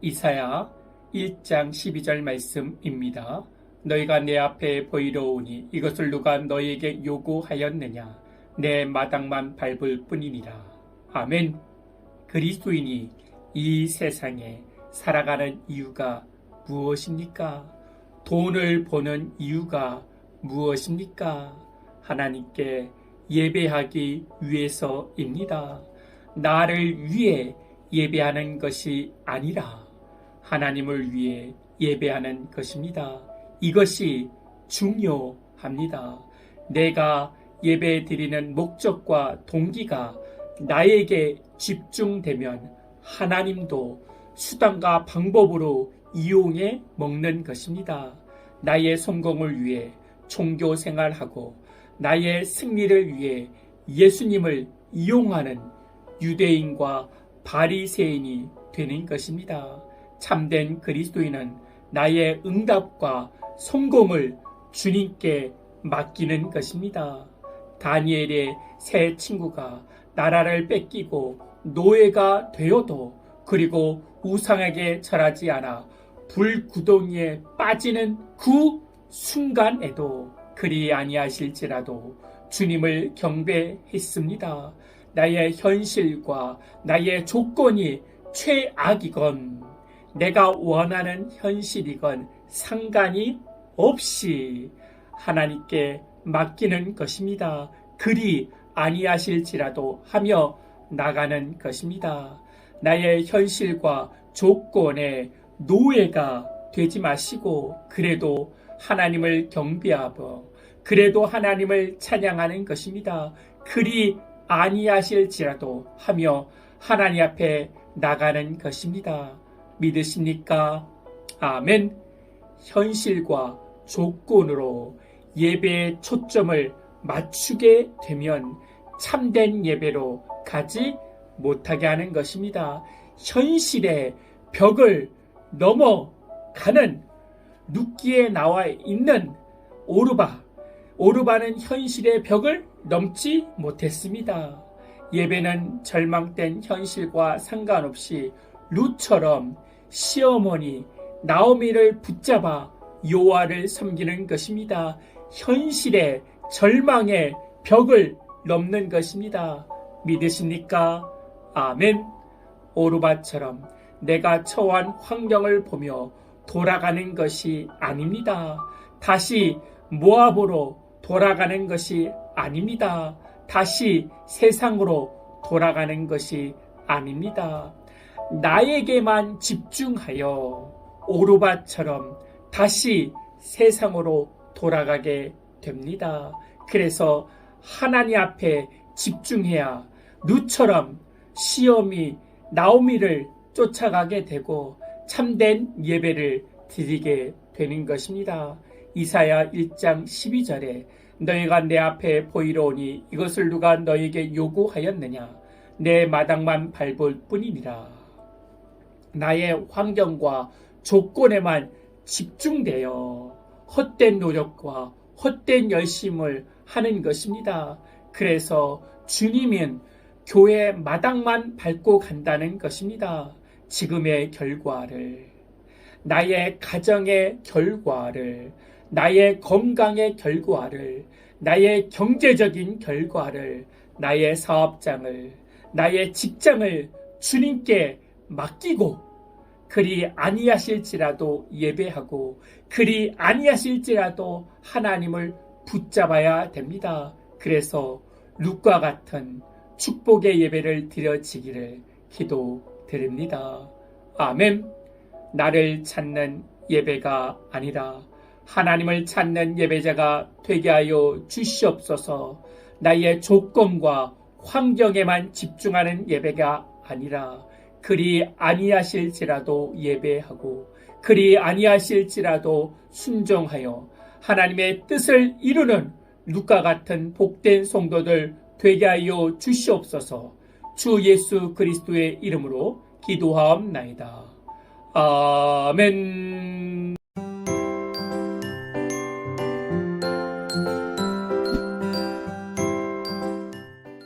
이사야 1장 12절 말씀입니다. 너희가 내 앞에 보이러 오니 이것을 누가 너희에게 요구하였느냐? 내 마당만 밟을 뿐이니라. 아멘. 그리스도인이 이 세상에 살아가는 이유가 무엇입니까? 돈을 버는 이유가 무엇입니까? 하나님께 예배하기 위해서입니다. 나를 위해 예배하는 것이 아니라 하나님을 위해 예배하는 것입니다. 이것이 중요합니다. 내가 예배 드리는 목적과 동기가 나에게 집중되면 하나님도 수단과 방법으로 이용해 먹는 것입니다. 나의 성공을 위해 종교 생활하고 나의 승리를 위해 예수님을 이용하는 유대인과 바리새인이 되는 것입니다. 참된 그리스도인은 나의 응답과 성공을 주님께 맡기는 것입니다. 다니엘의 새 친구가 나라를 뺏기고 노예가 되어도 그리고 우상에게 절하지 않아 불구덩이에 빠지는 그 순간에도 그리 아니하실지라도 주님을 경배했습니다. 나의 현실과 나의 조건이 최악이건 내가 원하는 현실이건 상관이 없이 하나님께 맡기는 것입니다. 그리 아니하실지라도 하며 나가는 것입니다. 나의 현실과 조건에 노예가 되지 마시고 그래도 하나님을 경배하고 그래도 하나님을 찬양하는 것입니다. 그리 아니하실지라도 하며 하나님 앞에 나가는 것입니다. 믿으십니까? 아멘. 현실과 조건으로 예배의 초점을 맞추게 되면 참된 예배로 가지 못하게 하는 것입니다. 현실의 벽을 넘어가는 눕기에 나와 있는 오르바. 오르바는 현실의 벽을 넘지 못했습니다. 예배는 절망된 현실과 상관없이 루처럼 시어머니 나오미를 붙잡아 요아를 섬기는 것입니다. 현실의 절망의 벽을 넘는 것입니다. 믿으십니까? 아멘. 오르바처럼 내가 처한 환경을 보며 돌아가는 것이 아닙니다. 다시 모압으로 돌아가는 것이 아닙니다. 다시 세상으로 돌아가는 것이 아닙니다. 나에게만 집중하여 오르바처럼 다시 세상으로 돌아가게 됩니다. 그래서 하나님 앞에 집중해야 누처럼 시험이 나오미를 쫓아가게 되고 참된 예배를 드리게 되는 것입니다. 이사야 1장 12절에 너희가 내 앞에 보이러 오니 이것을 누가 너희에게 요구하였느냐 내 마당만 밟을 뿐이니라. 나의 환경과 조건에만 집중되어 헛된 노력과 헛된 열심을 하는 것입니다. 그래서 주님은 교회 마당만 밟고 간다는 것입니다. 지금의 결과를, 나의 가정의 결과를, 나의 건강의 결과를, 나의 경제적인 결과를, 나의 사업장을, 나의 직장을 주님께 맡기고 그리 아니하실지라도 예배하고 그리 아니하실지라도 하나님을 붙잡아야 됩니다. 그래서 룩과 같은 축복의 예배를 드려지기를 기도드립니다. 아멘. 나를 찾는 예배가 아니라 하나님을 찾는 예배자가 되게 하여 주시옵소서 나의 조건과 환경에만 집중하는 예배가 아니라 그리 아니하실지라도 예배하고 그리 아니하실지라도 순종하여 하나님의 뜻을 이루는 누가 같은 복된 성도들 되게 하여 주시옵소서 주 예수 그리스도의 이름으로 기도하옵나이다. 아멘.